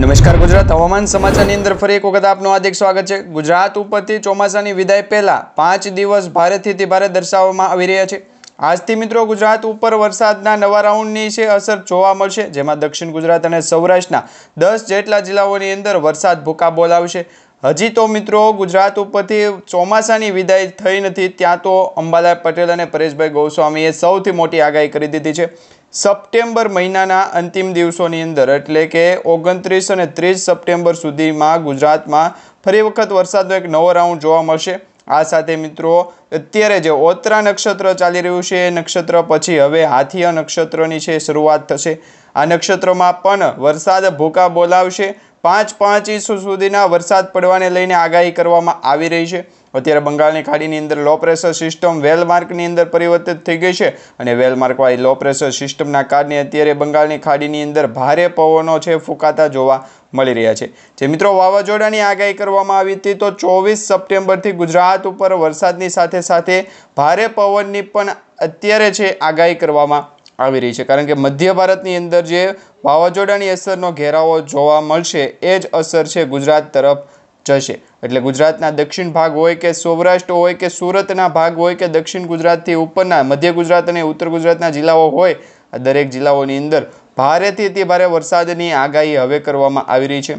નમસ્કાર ગુજરાત, હવામાન સમાચારની અંદર ફરી એક વખત આપનું હાર્દિક સ્વાગત છે. ગુજરાત ઉપરથી ચોમાસાની વિદાય પહેલાં પાંચ દિવસ ભારેથી તે ભારે દર્શાવવામાં આવી રહ્યા છે. આજથી મિત્રો ગુજરાત ઉપર વરસાદના નવા રાઉન્ડની છે અસર જોવા મળશે, જેમાં દક્ષિણ ગુજરાત અને સૌરાષ્ટ્રના દસ જેટલા જિલ્લાઓની અંદર વરસાદ ભૂકા બોલાવશે હજી તો મિત્રો ગુજરાત ઉપરથી ચોમાસાની વિદાય થઈ નથી, ત્યાં તો અંબાલાલ પટેલ અને પરેશભાઈ ગોસ્વામીએ સૌથી મોટી આગાહી કરી દીધી છે. સપ્ટેમ્બર મહિનાના અંતિમ દિવસોની અંદર, એટલે કે ઓગણત્રીસ અને ત્રીસ સપ્ટેમ્બર સુધીમાં ગુજરાતમાં ફરી વખત વરસાદનો એક નવો રાઉન્ડ જોવા મળશે. આ સાથે મિત્રો, અત્યારે જે ઓત્રા નક્ષત્ર ચાલી રહ્યું છે, એ નક્ષત્ર પછી હવે હાથીયા નક્ષત્રની છે, શરૂઆત થશે. આ નક્ષત્રમાં પણ વરસાદ ભૂકા બોલાવશે. પાંચ પાંચ ઇંચ સુધીના વરસાદ પડવાને લઈને આગાહી કરવામાં આવી રહી છે. અત્યારે બંગાળની ખાડીની અંદર લો પ્રેશર સિસ્ટમ વેલમાર્કની અંદર પરિવર્તિત થઈ ગઈ છે અને વેલમાર્કવાળી લો પ્રેશર સિસ્ટમના કારણે અત્યારે બંગાળની ખાડીની અંદર ભારે પવનો છે, ફૂંકાતા જોવા મળી રહ્યા છે. જે મિત્રો વાવાઝોડાની આગાહી કરવામાં આવી હતી તો ચોવીસ સપ્ટેમ્બરથી ગુજરાત ઉપર વરસાદની સાથે સાથે ભારે પવનની પણ અત્યારે છે આગાહી કરવામાં આવી રહી છે. કારણ કે મધ્ય ભારતની અંદર જે વાવાઝોડાની અસરનો ઘેરાવો જોવા મળશે એ જ અસર છે ગુજરાત તરફ જશે. એટલે ગુજરાતના દક્ષિણ ભાગ હોય કે સૌરાષ્ટ્ર હોય કે સુરતના ભાગ હોય કે દક્ષિણ ગુજરાતથી ઉપરના, મધ્ય ગુજરાત અને ઉત્તર ગુજરાતના જિલ્લાઓ હોય, આ દરેક જિલ્લાઓની અંદર ભારેથી અતિ ભારે વરસાદની આગાહી હવે કરવામાં આવી રહી છે.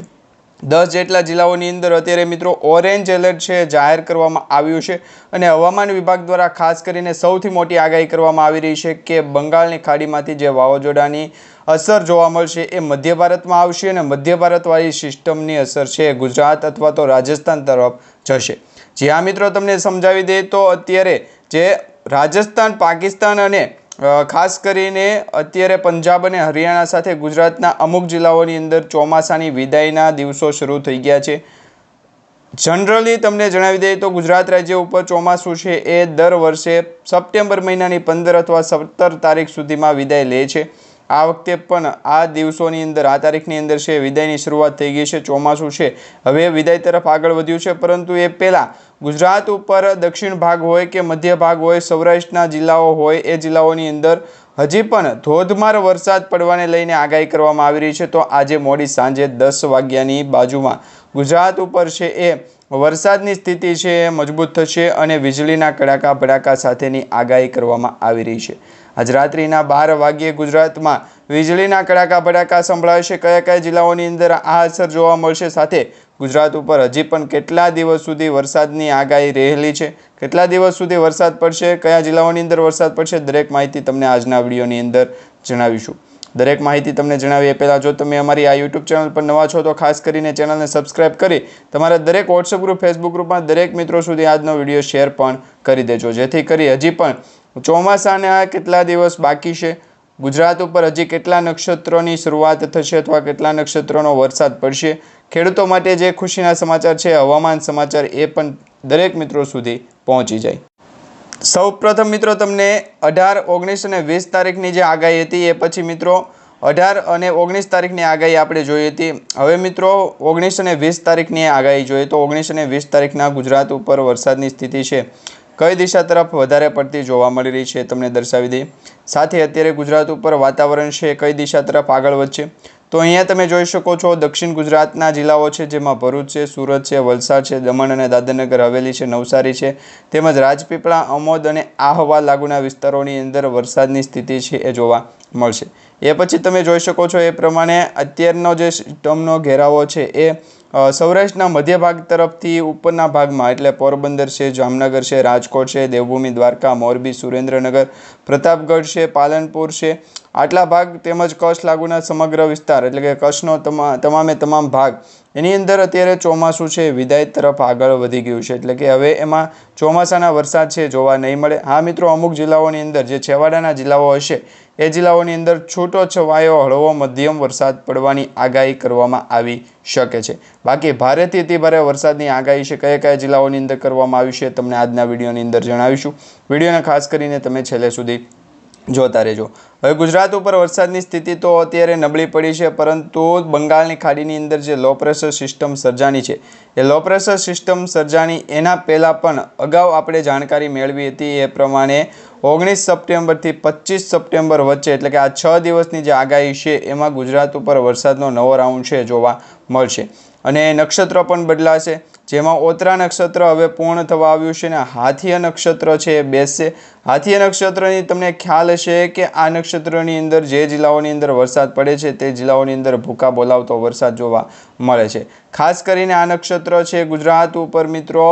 દસ જેટલા જિલ્લાઓની અંદર અત્યારે મિત્રો ઓરેન્જ એલર્ટ છે, જાહેર કરવામાં આવ્યું છે અને હવામાન વિભાગ દ્વારા ખાસ કરીને સૌથી મોટી આગાહી કરવામાં આવી રહી છે કે બંગાળની ખાડીમાંથી જે વાવાઝોડાની અસર જોવા મળશે એ મધ્ય ભારતમાં આવશે અને મધ્ય ભારતવાળી સિસ્ટમની અસર છે ગુજરાત અથવા તો રાજસ્થાન તરફ જશે. જી હા મિત્રો, તમને સમજાવી દઈએ તો અત્યારે જે રાજસ્થાન, પાકિસ્તાન અને ખાસ કરીને અત્યારે પંજાબ અને હરિયાણા સાથે ગુજરાતના અમુક જિલ્લાઓની અંદર ચોમાસાની વિદાયના દિવસો શરૂ થઈ ગયા છે. જનરલી તમને જણાવી દઈએ તો ગુજરાત રાજ્ય ઉપર ચોમાસું છે એ દર વર્ષે સપ્ટેમ્બર મહિનાની પંદર અથવા સત્તર તારીખ સુધીમાં વિદાય લે છે. આ વખતે પણ આ દિવસોની અંદર, આ તારીખની અંદર છે, વિદાયની શરૂઆત થઈ ગઈ છે, ચોમાસું છે. હવે વિદાય તરફ આગળ વધ્યું છે, પરંતુ એ પહેલાં ગુજરાત ઉપર દક્ષિણ ભાગ હોય કે મધ્ય ભાગ હોય, સૌરાષ્ટ્રના જિલ્લાઓ હોય, એ જિલ્લાઓની અંદર હજી પણ ધોધમાર વરસાદ પડવાને લઈને આગાહી કરવામાં આવી રહી છે. તો આજે મોડી સાંજે દસ વાગ્યાની બાજુમાં ગુજરાત ઉપર છે એ વરસાદની સ્થિતિ છે, એ મજબૂત થશે અને વીજળીના કડાકા ભડાકા સાથેની આગાહી કરવામાં આવી રહી છે. આજ રાત્રિના બાર વાગ્યે ગુજરાતમાં વીજળીના કડાકા ભડાકા સંભળાશે કયા કયા જિલ્લાઓની અંદર આ અસર જોવા મળશે સાથે ગુજરાત ઉપર હજી પણ કેટલા દિવસ સુધી વરસાદની આગાહી રહેલી છે? કેટલા દિવસ સુધી વરસાદ પડશે? કયા જિલ્લાઓની અંદર વરસાદ પડશે? દરેક માહિતી તમને આજના વિડીયોની અંદર જણાવીશું. દરેક માહિતી તમને જણાવી એ પહેલાં, જો તમે અમારી આ યુટ્યુબ ચેનલ પર નવા છો, તો ખાસ કરીને ચેનલને સબસ્ક્રાઇબ કરી તમારા દરેક વોટ્સઅપ ગ્રુપ ફેસબુક ગ્રુપમાં દરેક મિત્રો સુધી આજનો વીડિયો શેર પણ કરી દેજો. જેથી કરી હજી પણ ચોમાસાના કેટલા દિવસ બાકી છે? ગુજરાત ઉપર હજી કેટલા નક્ષત્રોની શરૂઆત થશે અથવા કેટલા નક્ષત્રોનો વરસાદ પડશે? ખેડૂતો માટે જે ખુશીના સમાચાર છે, હવામાન સમાચાર એ પણ દરેક મિત્રો સુધી પહોંચી જાય. સૌ પ્રથમ મિત્રો, તમને અઢાર, ઓગણીસ અને વીસ તારીખની જે આગાહી હતી એ પછી મિત્રો, અઢાર અને ઓગણીસ તારીખની આગાહી આપણે જોઈ હતી. હવે મિત્રો, ઓગણીસ અને વીસ તારીખની આગાહી જોઈએ તો ઓગણીસ અને વીસ તારીખના ગુજરાત ઉપર વરસાદની સ્થિતિ છે. કઈ દિશા તરફ વધારે પડતી જોવા મળી રહી છે તમને દર્શાવી દઈએ. સાથે અત્યારે ગુજરાત ઉપર વાતાવરણ છે કઈ દિશા તરફ આગળ વધશે? તો અહીંયા તમે જોઈ શકો છો દક્ષિણ ગુજરાતના જિલ્લાઓ છે, જેમાં ભરૂચ છે, સુરત છે, વલસાડ છે, દમણ અને દાદરનગર હવેલી છે, નવસારી છે. તેમજ રાજપીપળા અમોદ અને આહવા લાગુના વિસ્તારોની અંદર વરસાદની સ્થિતિ છે એ જોવા મળશે. એ પછી તમે જોઈ શકો છો એ પ્રમાણે અત્યારનો જે સિસ્ટમનો ઘેરાવો છે એ સૌરાષ્ટ્રના મધ્ય ભાગ તરફથી ઉપરના ભાગમાં, એટલે પોરબંદર છે, જામનગર છે, રાજકોટ છે, દેવભૂમિ, દ્વારકા, મોરબી, સુરેન્દ્રનગર, પ્રતાપગઢ છે, પાલનપુર છે. આટલા ભાગ તેમજ કચ્છ લાગુના સમગ્ર વિસ્તાર, એટલે કે કચ્છનો તમા, તમામે તમામ ભાગ એની અંદર અત્યારે ચોમાસું છે, વિદાય તરફ આગળ વધી ગયું છે. એટલે કે હવે એમાં ચોમાસાના વરસાદ છે, જોવા નહીં મળે. હા મિત્રો, અમુક જિલ્લાઓની અંદર, જે છેવાડાના જિલ્લાઓ હશે, એ જિલ્લાઓની અંદર છૂટો છવાયો હળવો, મધ્યમ વરસાદ પડવાની આગાહી કરવામાં આવી શકે છે. બાકી ભારેથી અતિ ભારે વરસાદની આગાહી છે, કયા કયા જિલ્લાઓની અંદર કરવામાં આવી છે, તમને આજના વિડીયોની અંદર જણાવીશું. વિડીયોને ખાસ કરીને તમે છેલ્લે સુધી જોતા રહેજો. હવે ગુજરાત ઉપર વરસાદની સ્થિતિ તો અત્યારે નબળી પડી છે, પરંતુ બંગાળની ખાડીની અંદર જે લો પ્રેશર સિસ્ટમ સર્જાની છે, એ લો પ્રેશર સિસ્ટમ સર્જાની એના પહેલાં પણ અગાઉ આપણે જાણકારી મેળવી હતી એ પ્રમાણે ઓગણીસ સપ્ટેમ્બરથી પચીસ સપ્ટેમ્બર વચ્ચે, એટલે કે આ છ દિવસની જે આગાહી છે, એમાં ગુજરાત ઉપર વરસાદનો નવો રાઉન્ડ છે જોવા મળશે. અને નક્ષત્ર પણ બદલાશે. જેમાં ઓતરા નક્ષત્ર હવે પૂર્ણ થવા આવ્યું છે અને હાથીય નક્ષત્ર છે એ બેસશે. હાથીય નક્ષત્રની તમને ખ્યાલ હશે કે આ નક્ષત્રની અંદર જે જિલ્લાઓની અંદર વરસાદ પડે છે તે જિલ્લાઓની અંદર ભૂકા બોલાવતો વરસાદ જોવા મળે છે. ખાસ કરીને આ નક્ષત્ર છે ગુજરાત ઉપર મિત્રો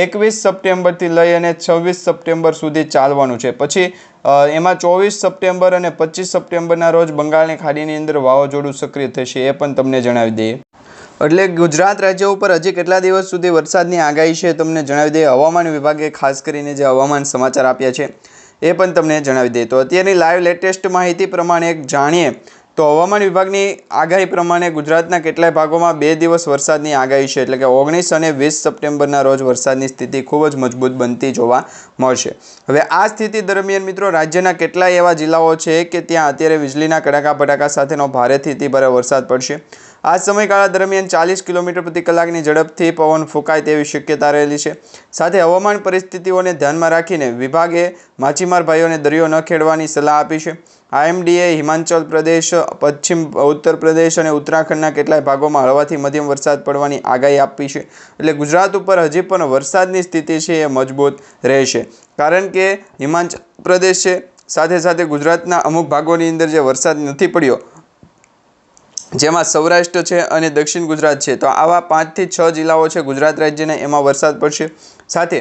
એકવીસ સપ્ટેમ્બરથી લઈ અને છવ્વીસ સપ્ટેમ્બર સુધી ચાલવાનું છે. પછી એમાં ચોવીસ સપ્ટેમ્બર અને પચીસ સપ્ટેમ્બરના રોજ બંગાળની ખાડીની અંદર વાવાઝોડું સક્રિય થશે એ પણ તમને જણાવી દઈએ. એટલે ગુજરાત રાજ્ય ઉપર હજી કેટલા દિવસ સુધી વરસાદની આગાહી છે તમને જણાવી દઈએ. હવામાન વિભાગે ખાસ કરીને જે હવામાન સમાચાર આપ્યા છે એ પણ તમને જણાવી દઈએ. તો અત્યારની લાઈવ લેટેસ્ટ માહિતી પ્રમાણે જાણીએ તો હવામાન વિભાગની આગાહી પ્રમાણે ગુજરાતના કેટલાય ભાગોમાં બે દિવસ વરસાદની આગાહી છે. એટલે કે ઓગણીસ અને વીસ સપ્ટેમ્બરના રોજ વરસાદની સ્થિતિ ખૂબ જ મજબૂત બનતી જોવા મળશે. હવે આ સ્થિતિ દરમિયાન મિત્રો રાજ્યના કેટલાય એવા જિલ્લાઓ છે કે ત્યાં અત્યારે વીજળીના કડાકા ભડાકા સાથેનો ભારેથી ભારે વરસાદ પડશે. આ સમયગાળા દરમિયાન ચાલીસ કિલોમીટર પ્રતિ કલાકની ઝડપથી પવન ફૂંકાય તેવી શક્યતા રહેલી છે. સાથે હવામાન પરિસ્થિતિઓને ધ્યાનમાં રાખીને વિભાગે માછીમાર ભાઈઓને દરિયો ન ખેડવાની સલાહ આપી છે. આઈએમડીએ, હિમાચલ પ્રદેશ, પશ્ચિમ, ઉત્તર પ્રદેશ અને ઉત્તરાખંડના કેટલાય ભાગોમાં હળવાથી મધ્યમ વરસાદ પડવાની આગાહી આપી છે. એટલે ગુજરાત ઉપર હજી પણ વરસાદની સ્થિતિ છે એ મજબૂત રહેશે. કારણ કે હિમાચલ પ્રદેશ છે. સાથે સાથે ગુજરાતના અમુક ભાગોની અંદર જે વરસાદ નથી પડ્યો જેમાં સૌરાષ્ટ્ર છે અને દક્ષિણ ગુજરાત છે. તો આવા પાંચથી છ જિલ્લાઓ છે ગુજરાત રાજ્યના, એમાં વરસાદ પડશે. સાથે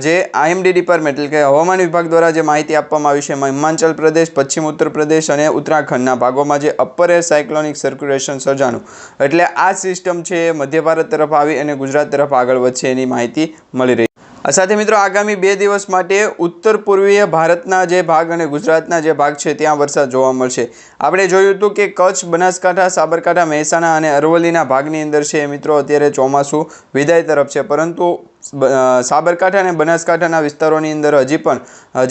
જે આઈએમડી ડિપાર્ટમેન્ટ એટલે કે હવામાન વિભાગ દ્વારા જે માહિતી આપવામાં આવી છે, એમાં હિમાચલ પ્રદેશ, પશ્ચિમ ઉત્તર પ્રદેશ અને ઉત્તરાખંડના ભાગોમાં જે અપર એર સાયક્લોનિક સર્ક્યુલેશન સર્જાનું એટલે આ સિસ્ટમ છે મધ્ય ભારત તરફ આવી અને ગુજરાત તરફ આગળ વધશે એની માહિતી મળી રહી સાથે મિત્રો આગામી બે દિવસ માટે ઉત્તર પૂર્વીય ભારતના જે ભાગ અને ગુજરાતના જે ભાગ છે, ત્યાં વરસાદ જોવા મળશે. આપણે જોયું હતું કે કચ્છ, બનાસકાંઠા, સાબરકાંઠા, મહેસાણા અને અરવલ્લીના ભાગની અંદર છે મિત્રો અત્યારે ચોમાસું વિદાય તરફ છે. પરંતુ સાબરકાંઠા અને બનાસકાંઠાના વિસ્તારોની અંદર હજી પણ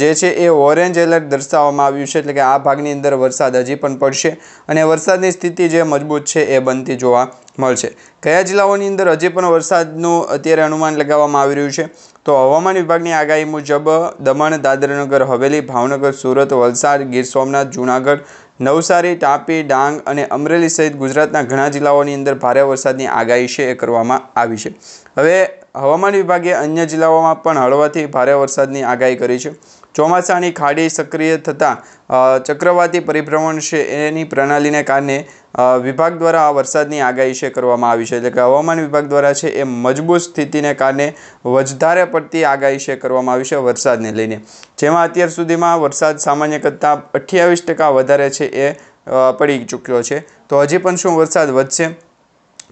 જે છે એ ઓરેન્જ એલર્ટ દર્શાવવામાં આવ્યું છે, એટલે કે આ ભાગની અંદર વરસાદ હજી પણ પડશે અને વરસાદની સ્થિતિ જે મજબૂત છે એ બનતી જોવા મળશે. કયા જિલ્લાઓની અંદર હજી પણ વરસાદનું અત્યારે અનુમાન લગાવવામાં આવી રહ્યું છે? તો હવામાન વિભાગની આગાહી મુજબ દમણ, દાદરાનગર, હવેલી, ભાવનગર, સુરત, વલસાડ, ગીર સોમનાથ, જૂનાગઢ, નવસારી, તાપી, ડાંગ અને અમરેલી સહિત ગુજરાતના ઘણા જિલ્લાઓની અંદર ભારે વરસાદની આગાહી છે એ કરવામાં આવી છે. હવે હવામાન વિભાગે અન્ય જિલ્લાઓમાં પણ હળવાથી ભારે વરસાદની આગાહી કરી છે. ચોમાસાની ખાડી સક્રિય થતાં ચક્રવાતી પરિભ્રમણ છે એની પ્રણાલીને કારણે વિભાગ દ્વારા આ વરસાદની આગાહી છે કરવામાં આવી છે. એટલે કે હવામાન વિભાગ દ્વારા છે એ મજબૂત સ્થિતિને કારણે વધારે પડતી આગાહી છે કરવામાં આવી છે વરસાદને લઈને. જેમાં અત્યાર સુધીમાં વરસાદ સામાન્ય કરતાં અઠ્યાવીસ ટકા વધારે છે એ પડી ચૂક્યો છે. તો હજી પણ શું વરસાદ વધશે?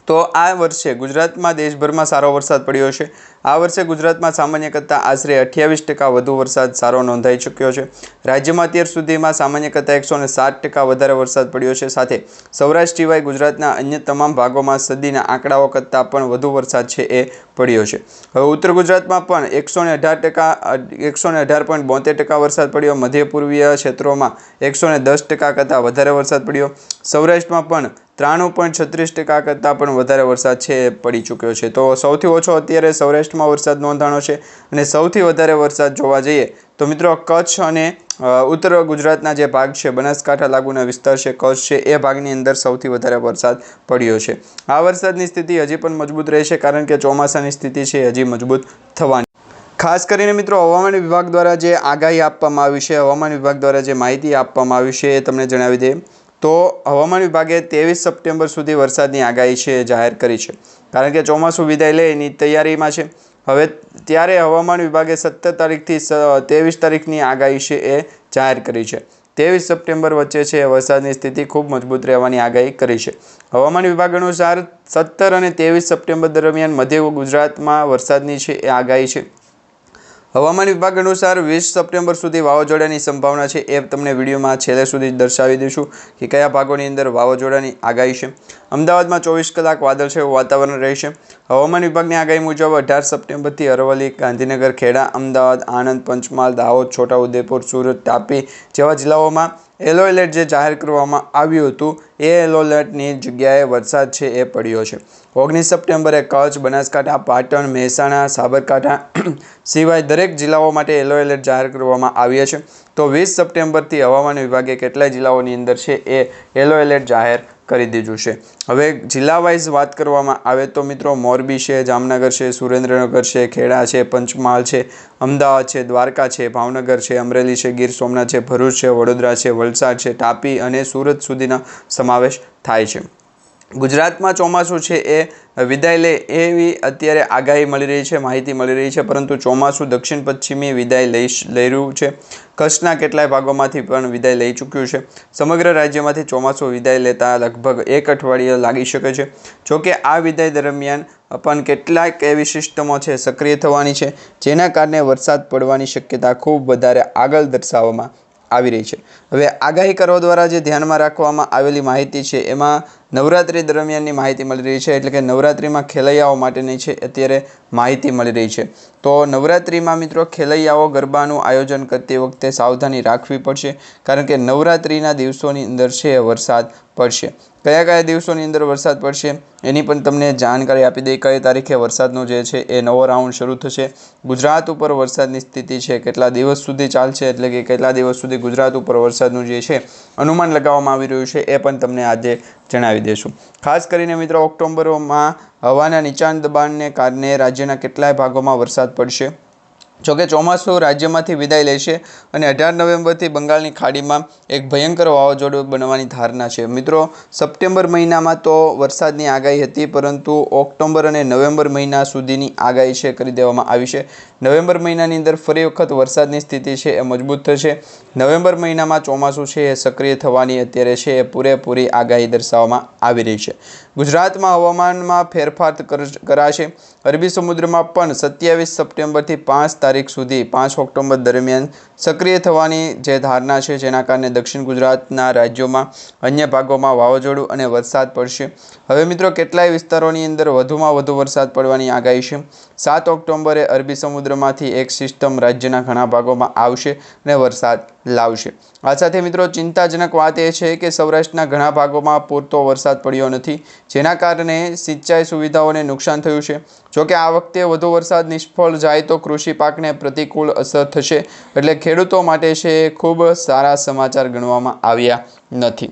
તો આ વર્ષે ગુજરાતમાં દેશભરમાં સારો વરસાદ પડ્યો છે. આ વર્ષે ગુજરાતમાં સામાન્ય કરતાં આશરે અઠ્યાવીસ ટકા વધુ વરસાદ સારો નોંધાઈ ચૂક્યો છે. રાજ્યમાં અત્યાર સુધીમાં સામાન્ય કરતાં એકસો સાત ટકા વધારે વરસાદ પડ્યો છે. સાથે સૌરાષ્ટ્ર સિવાય ગુજરાતના અન્ય તમામ ભાગોમાં સદીના આંકડાઓ કરતાં પણ વધુ વરસાદ છે એ પડ્યો છે. હવે ઉત્તર ગુજરાતમાં પણ એકસો ને અઢાર ટકા, એકસો ને અઢાર પોઈન્ટ બોતેર ટકા વરસાદ પડ્યો. મધ્ય પૂર્વીય ક્ષેત્રોમાં એકસો ને દસ ટકા કરતાં વધારે વરસાદ પડ્યો. સૌરાષ્ટ્રમાં પણ ત્રાણું પોઈન્ટ છત્રીસ ટકા કરતાં પણ વધારે વરસાદ છે, પડી ચૂક્યો છે. તો સૌથી ઓછો અત્યારે સૌરાષ્ટ્રમાં વરસાદ નોંધાણો છે અને સૌથી વધારે વરસાદ જોવા જઈએ તો મિત્રો કચ્છ અને ઉત્તર ગુજરાતના જે ભાગ છે, બનાસકાંઠા લાગુના વિસ્તાર છે, કચ્છ છે, એ ભાગની અંદર સૌથી વધારે વરસાદ પડ્યો છે. આ વરસાદની સ્થિતિ હજી પણ મજબૂત રહેશે કારણ કે ચોમાસાની સ્થિતિ છે હજી મજબૂત થવાની. ખાસ કરીને મિત્રો હવામાન વિભાગ દ્વારા જે આગાહી આપવામાં આવી છે, હવામાન વિભાગ દ્વારા જે માહિતી આપવામાં આવી છે એ તમને જણાવી દઈએ તો હવામાન વિભાગે ત્રેવીસ સપ્ટેમ્બર સુધી વરસાદની આગાહી છે જાહેર કરી છે. કારણ કે ચોમાસું વિદાય લે એની તૈયારીમાં છે. હવે ત્યારે હવામાન વિભાગે સત્તર તારીખથી ત્રેવીસ તારીખની આગાહી છે એ જાહેર કરી છે. ત્રેવીસ સપ્ટેમ્બર વચ્ચે છે વરસાદની સ્થિતિ ખૂબ મજબૂત રહેવાની આગાહી કરી છે. હવામાન વિભાગ અનુસાર સત્તર અને ત્રેવીસ સપ્ટેમ્બર દરમિયાન મધ્ય ગુજરાતમાં વરસાદની છે એ આગાહી છે. હવામાન વિભાગ અનુસાર વીસ સપ્ટેમ્બર સુધી વાવાઝોડાની સંભાવના છે એ તમને વિડીયોમાં છેલ્લે સુધી દર્શાવી દઈશું કે કયા ભાગોની અંદર વાવાઝોડાની આગાહી છે. અમદાવાદમાં ચોવીસ કલાક વાદળછાયું વાતાવરણ રહેશે. હવામાન વિભાગની આગાહી મુજબ અઢાર સપ્ટેમ્બરથી અરવલ્લી, ગાંધીનગર, ખેડા, અમદાવાદ, આણંદ, પંચમહાલ, દાહોદ, છોટાઉદેપુર, સુરત, તાપી જેવા જિલ્લાઓમાં યલો એલર્ટ જે જાહેર કરવામાં આવ્યું હતું, એ યલો એલર્ટની જગ્યાએ વરસાદ છે એ પડ્યો છે. ઓગણીસ સપ્ટેમ્બરે કચ્છ, બનાસકાંઠા, પાટણ, મહેસાણા, સાબરકાંઠા સિવાય દરેક જિલ્લાઓ માટે યલો એલર્ટ જાહેર કરવામાં આવ્યા છે. તો વીસ સપ્ટેમ્બરથી હવામાન વિભાગે કેટલાય જિલ્લાઓની અંદર છે એ યલો એલર્ટ જાહેર કરી દીધું છે. હવે જિલ્લા વાઇઝ વાત કરવામાં આવે તો મિત્રો મોરબી છે, જામનગર છે, સુરેન્દ્રનગર છે, ખેડા છે, પંચમહાલ છે, અમદાવાદ છે, દ્વારકા છે, ભાવનગર છે, અમરેલી છે, ગીર સોમનાથ છે, ભરૂચ છે, વડોદરા છે, વલસાડ છે, તાપી અને સુરત સુધીના સમાવેશ થાય છે. ગુજરાતમાં ચોમાસું છે એ વિદાય લે એવી અત્યારે આગાહી મળી રહી છે, માહિતી મળી રહી છે. પરંતુ ચોમાસું દક્ષિણ પશ્ચિમી વિદાય લઈ લઈ રહ્યું છે. કચ્છના કેટલાય ભાગોમાંથી પણ વિદાય લઈ ચૂક્યું છે. સમગ્ર રાજ્યમાંથી ચોમાસું વિદાય લેતા લગભગ એક અઠવાડિયે લાગી શકે છે. જોકે આ વિદાય દરમિયાન પણ કેટલાક એવી સિસ્ટમો છે સક્રિય થવાની છે, જેના કારણે વરસાદ પડવાની શક્યતા ખૂબ વધારે આગળ દર્શાવવામાં આવી રહી છે. હવે આગાહી કરવા દ્વારા જે ધ્યાનમાં રાખવામાં આવેલી માહિતી છે, એમાં નવરાત્રિ દરમિયાનની માહિતી મળી રહી છે એટલે કે નવરાત્રિમાં ખેલૈયાઓ માટેની છે અત્યારે માહિતી મળી રહી છે. તો નવરાત્રિમાં મિત્રો ખેલૈયાઓ ગરબાનું આયોજન કરતી વખતે સાવધાની રાખવી પડશે કારણ કે નવરાત્રિના દિવસોની અંદર છે વરસાદ પડશે. કયા કયા દિવસોની અંદર વરસાદ પડશે એની પણ તમને જાણકારી આપી દઈ કઈ તારીખે વરસાદનો જે છે એ નવો રાઉન્ડ શરૂ થશે? ગુજરાત ઉપર વરસાદની સ્થિતિ છે, કેટલા દિવસ સુધી ચાલશે એટલે કે કેટલા દિવસ સુધી ગુજરાત ઉપર વરસાદનું જે છે અનુમાન લગાવવામાં આવી રહ્યું છે એ પણ તમને આજે જણાવી દઈશું ખાસ કરીને મિત્રો ઓક્ટોબરમાં હવાના નીચાણ દબાણને કારણે રાજ્યના કેટલાય ભાગોમાં વરસાદ પડશે. જોકે ચોમાસું રાજ્યમાંથી વિદાય લેશે અને અઢાર નવેમ્બરથી બંગાળની ખાડીમાં એક ભયંકર વાવાઝોડું બનવાની ધારણા છે. મિત્રો, સપ્ટેમ્બર મહિનામાં તો વરસાદની આગાહી હતી, પરંતુ ઓક્ટોબર અને નવેમ્બર મહિના સુધીની આગાહી છે કરી દેવામાં આવી છે. નવેમ્બર મહિનાની અંદર ફરી વખત વરસાદની સ્થિતિ છે એ મજબૂત થશે. નવેમ્બર મહિનામાં ચોમાસું છે એ સક્રિય થવાની અત્યારે છે એ પૂરેપૂરી આગાહી દર્શાવવામાં આવી રહી છે. ગુજરાતમાં હવામાનમાં ફેરફાર કર- કરાશે. અરબી સમુદ્રમાં પણ સત્યાવીસ સપ્ટેમ્બરથી પાંચ તારીખ સુધી, પાંચ ઓક્ટોબર દરમિયાન સક્રિય થવાની જે ધારણા છે, જેના કારણે દક્ષિણ ગુજરાતના રાજ્યોમાં અન્ય ભાગોમાં વાવાઝોડું અને વરસાદ પડશે. હવે મિત્રો, કેટલાય વિસ્તારોની અંદર વધુમાં વધુ વરસાદ પડવાની આગાહી છે. સાત ઓક્ટોબરે અરબી સમુદ્રમાંથી એક સિસ્ટમ રાજ્યના ઘણા ભાગોમાં આવશે અને વરસાદ લાવશે. આ સાથે મિત્રો, ચિંતાજનક વાત એ છે કે સૌરાષ્ટ્રના ઘણા ભાગોમાં પૂરતો વરસાદ પડ્યો નથી, જેના કારણે સિંચાઈ સુવિધાઓને નુકસાન થયું છે. જોકે આ વખતે વધુ વરસાદ નિષ્ફળ જાય તો કૃષિ પાકને પ્રતિકૂળ અસર થશે, એટલે ખેડૂતો માટે છે ખૂબ સારા સમાચાર ગણવામાં આવ્યા નથી.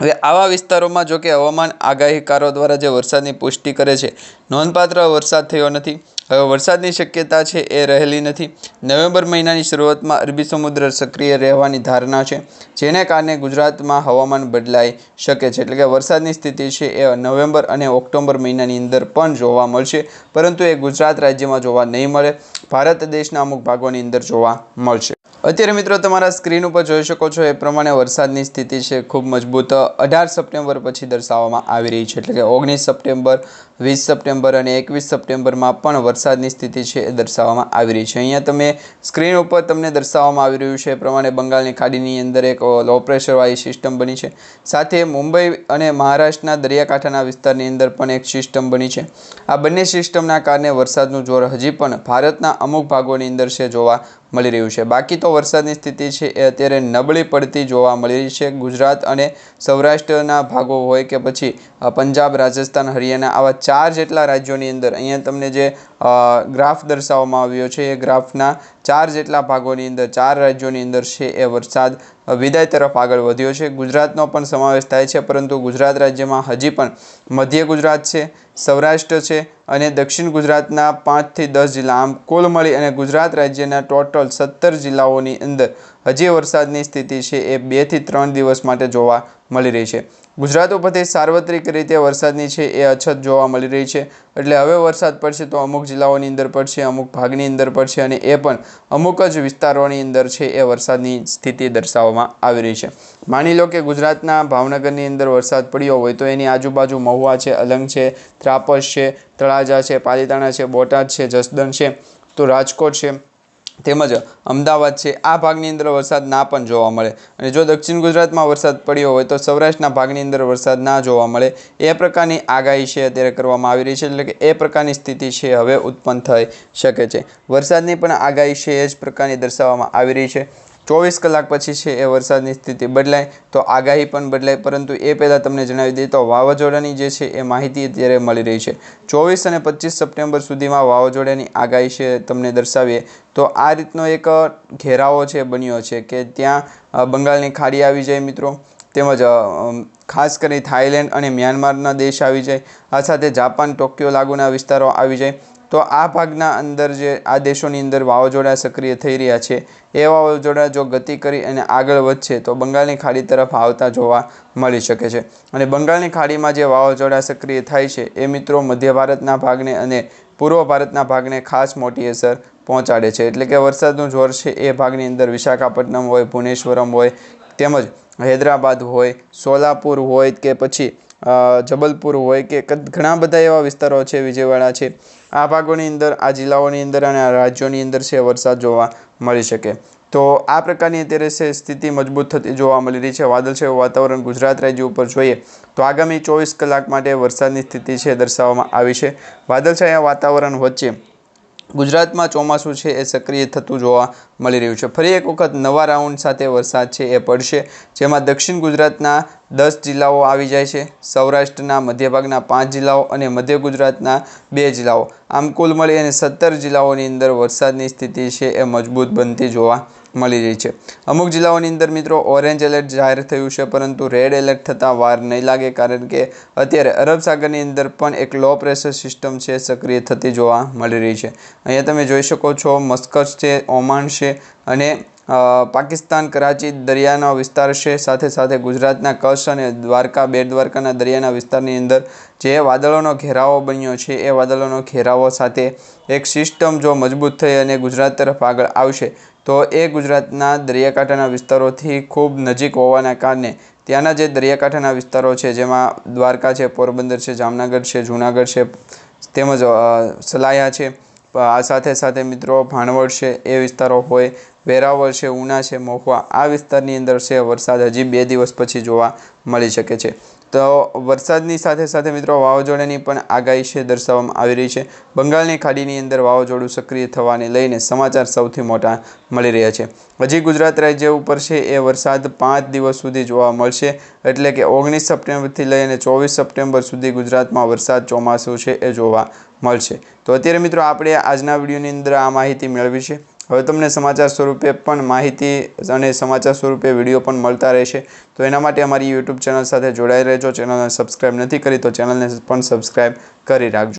હવે આવા વિસ્તારોમાં જો કે હવામાન આગાહીકારો દ્વારા જે વરસાદની પુષ્ટિ કરે છે, નોંધપાત્ર વરસાદ થયો નથી. વરસાદની શક્યતા છે એ રહેલી નથી. નવેમ્બર મહિનાની શરૂઆતમાં અરબી સમુદ્ર સક્રિય રહેવાની ધારણા છે, જેને કારણે ગુજરાતમાં હવામાન બદલાઈ શકે છે. એટલે કે વરસાદની સ્થિતિ છે એ નવેમ્બર અને ઓક્ટોબર મહિનાની અંદર પણ જોવા મળશે, પરંતુ એ ગુજરાત રાજ્યમાં જોવા નહીં મળે. ભારત દેશના અમુક ભાગોની અંદર જોવા મળશે. અત્યારે મિત્રો તમારા સ્ક્રીન ઉપર જોઈ શકો છો, એ પ્રમાણે વરસાદની સ્થિતિ છે ખૂબ મજબૂત. અઢાર સપ્ટેમ્બર પછી દર્શાવવામાં આવી રહી છે. એટલે કે ઓગણીસ સપ્ટેમ્બર વીસ સપ્ટેમ્બર અને એકવીસ સપ્ટેમ્બરમાં પણ વરસાદની સ્થિતિ છે એ દર્શાવવામાં આવી રહી છે. અહીંયા તમે સ્ક્રીન ઉપર તમને દર્શાવવામાં આવી રહ્યું છે એ પ્રમાણે બંગાળની ખાડીની અંદર એક લો પ્રેશરવાળી સિસ્ટમ બની છે. સાથે મુંબઈ અને મહારાષ્ટ્રના દરિયાકાંઠાના વિસ્તારની અંદર પણ એક સિસ્ટમ બની છે. આ બંને સિસ્ટમના કારણે વરસાદનું જોર હજી પણ ભારતના અમુક ભાગોની અંદર છે જોવા મળી રહ્યું છે. બાકી તો વરસાદની સ્થિતિ છે એ અત્યારે નબળી પડતી જોવા મળી રહી છે. ગુજરાત અને સૌરાષ્ટ્રના ભાગો હોય કે પછી પંજાબ, રાજસ્થાન, હરિયાણા, આવા ચાર જેટલા રાજ્યોની અંદર, અહીંયા તમને જે ગ્રાફ દર્શાવવામાં આવ્યો છે. એ ગ્રાફના ચાર જેટલા ભાગોની અંદર, ચાર રાજ્યોની અંદર છે એ વરસાદ વિદાય તરફ આગળ વધ્યો છે. ગુજરાતનો પણ સમાવેશ થાય છે, પરંતુ ગુજરાત રાજ્યમાં હજી પણ મધ્ય ગુજરાત છે, સૌરાષ્ટ્ર છે અને દક્ષિણ ગુજરાતના પાંચથી દસ જિલ્લા આમ કુલ મળી અને ગુજરાત રાજ્યના ટોટલ સત્તર જિલ્લાઓની અંદર હજી વરસાદની સ્થિતિ છે એ બેથી ત્રણ દિવસ માટે જોવા મળી રહી છે. ગુજરાત ઉપરથી સાર્વત્રિક રીતે વરસાદની છે એ અછત જોવા મળી રહી છે. એટલે હવે વરસાદ પડશે તો અમુક જિલ્લાઓની અંદર પડશે, અમુક ભાગની અંદર પડશે અને એ પણ અમુક જ વિસ્તારોની અંદર છે એ વરસાદની સ્થિતિ દર્શાવવામાં આવી રહી છે. માની લો કે ગુજરાતના ભાવનગરની અંદર વરસાદ પડ્યો હોય તો એની આજુબાજુ મહુવા છે, અલંગ છે, ત્રાપસ છે, તળાજા છે, પાલીતાણા છે, બોટાદ છે, જસદણ છે, તો રાજકોટ છે તેમજ અમદાવાદ છે. આ ભાગની અંદર વરસાદ ના પણ જોવા મળે. અને જો દક્ષિણ ગુજરાતમાં વરસાદ પડ્યો હોય તો સૌરાષ્ટ્રના ભાગની અંદર વરસાદ ના જોવા મળે. એ પ્રકારની આગાહી છે અત્યારે કરવામાં આવી રહી છે. એટલે કે એ પ્રકારની સ્થિતિ છે હવે ઉત્પન્ન થઈ શકે છે. વરસાદની પણ આગાહી છે એ જ પ્રકારની દર્શાવવામાં આવી રહી છે. ચોવીસ કલાક પછી છે એ વરસાદની સ્થિતિ બદલાય, તો આગાહી પણ બદલાય, પરંતુ એ પહેલાં તમને જણાવી દઈએ તો વાવાઝોડાની જે છે એ માહિતી અત્યારે મળી રહી છે. ચોવીસ અને પચીસ સપ્ટેમ્બર સુધીમાં વાવાઝોડાની આગાહી છે તમને દર્શાવીએ, તો આ રીતનો એક ઘેરાવો છે બન્યો છે કે ત્યાં બંગાળની ખાડી આવી જાય મિત્રો, તેમજ ખાસ કરી થાઈલેન્ડ અને મ્યાનમારના દેશ આવી જાય, આ સાથે જાપાન, ટોક્યો લાગુના વિસ્તારો આવી જાય તો આ ભાગના અંદર જે આ દેશોની અંદર વાવાઝોડા સક્રિય થઈ રહ્યા છે, એ વાવાઝોડા જો ગતિ કરી અને આગળ વધશે, તો બંગાળની ખાડી તરફ આવતા જોવા મળી શકે છે. અને બંગાળની ખાડીમાં જે વાવાઝોડા સક્રિય થાય છે, એ મિત્રો મધ્ય ભારતના ભાગને અને પૂર્વ ભારતના ભાગને ખાસ મોટી અસર પહોંચાડે છે. એટલે કે વરસાદનું જોર છે, એ ભાગની અંદર વિશાખાપટ્ટનમ હોય, ભુવનેશ્વરમ હોય, તેમજ હૈદરાબાદ હોય, સોલાપુર હોય કે પછી જબલપુર હોય કે ઘણા બધા એવા વિસ્તારો છે, વિજયવાડા છે. આ ભાગોની અંદર, આ જિલ્લાઓની અંદર અને આ રાજ્યોની અંદર છે, વરસાદ જોવા મળી શકે. તો આ પ્રકારની અત્યારે છે સ્થિતિ મજબૂત થતી જોવા મળી રહી છે. વાદળછાયું વાતાવરણ ગુજરાત રાજ્ય ઉપર જોઈએ તો આગામી ચોવીસ કલાક માટે વરસાદની સ્થિતિ છે, દર્શાવવામાં આવી છે. વાદળછાયા વાતાવરણ વચ્ચે ગુજરાતમાં ચોમાસું છે એ સક્રિય થતું જોવા મળી રહ્યું છે. ફરી એક વખત નવા રાઉન્ડ સાથે વરસાદ છે એ પડશે, જેમાં દક્ષિણ ગુજરાતના દસ જિલ્લાઓ આવી જાય છે. સૌરાષ્ટ્રના મધ્યભાગના પાંચ જિલ્લાઓ અને મધ્ય ગુજરાતના બે જિલ્લાઓ. આમ કુલ મળી અને સત્તર જિલ્લાઓની અંદર વરસાદની સ્થિતિ છે એ મજબૂત બનતી જોવા મળી રહી છે. અમુક જિલ્લાઓની અંદર મિત્રો ઓરેન્જ એલર્ટ જાહેર થયું છે, પરંતુ રેડ એલર્ટ થતાં વાર નહીં લાગે કારણ કે અત્યારે અરબ સાગરની અંદર પણ એક લો પ્રેશર સિસ્ટમ છે, સક્રિય થતી જોવા મળી રહી છે. અહીંયા તમે જોઈ શકો છો, મસ્કટ છે, ઓમાન છે અને પાકિસ્તાન, કરાચી, દરિયાનો વિસ્તાર છે. સાથે સાથે ગુજરાતના કચ્છ અને દ્વારકા, બેટ દ્વારકાના દરિયાના વિસ્તારની અંદર જે વાદળોનો ઘેરાવો બન્યો છે, એ વાદળોનો ઘેરાવો સાથે એક સિસ્ટમ જો મજબૂત થઈ અને ગુજરાત તરફ આગળ આવશે તો એ ગુજરાતના દરિયાકાંઠાના વિસ્તારોથી ખૂબ નજીક હોવાના કારણે ત્યાંના જે દરિયાકાંઠાના વિસ્તારો છે, જેમાં દ્વારકા છે, પોરબંદર છે, જામનગર છે, જૂનાગઢ છે, તેમજ સલાયા છે આ સાથે સાથે મિત્રો ભાણવડ છે, એ વિસ્તારો હોય, વેરાવળ છે, ઉના છે, મહુવા, આ વિસ્તારની અંદર છે, વરસાદ હજી બે દિવસ પછી જોવા મળી શકે છે. તો વરસાદની સાથે સાથે મિત્રો વાવાઝોડાની પણ આગાહી છે દર્શાવવામાં આવી રહી છે. બંગાળની ખાડીની અંદર વાવાઝોડું સક્રિય થવાને લઈને સમાચાર સૌથી મોટા મળી રહ્યા છે. હજી ગુજરાત રાજ્ય ઉપર છે એ વરસાદ પાંચ દિવસ સુધી જોવા મળશે. એટલે કે ઓગણીસ સપ્ટેમ્બરથી લઈને ચોવીસ સપ્ટેમ્બર સુધી ગુજરાતમાં વરસાદ ચોમાસું છે એ જોવા મળશે. તો અત્યારે મિત્રો આપણે આજના વિડીયોની અંદર આ માહિતી મેળવી છે. હવે તમને સમાચાર સ્વરૂપે પણ માહિતી અને સમાચાર સ્વરૂપે વીડિયો પણ મળતા રહેશે. તો એના માટે અમારી યુટ્યુબ ચેનલ સાથે જોડાઈ રહેજો. ચેનલને સબસ્ક્રાઈબ નથી કરી તો ચેનલને પણ સબસ્ક્રાઈબ કરી રાખજો.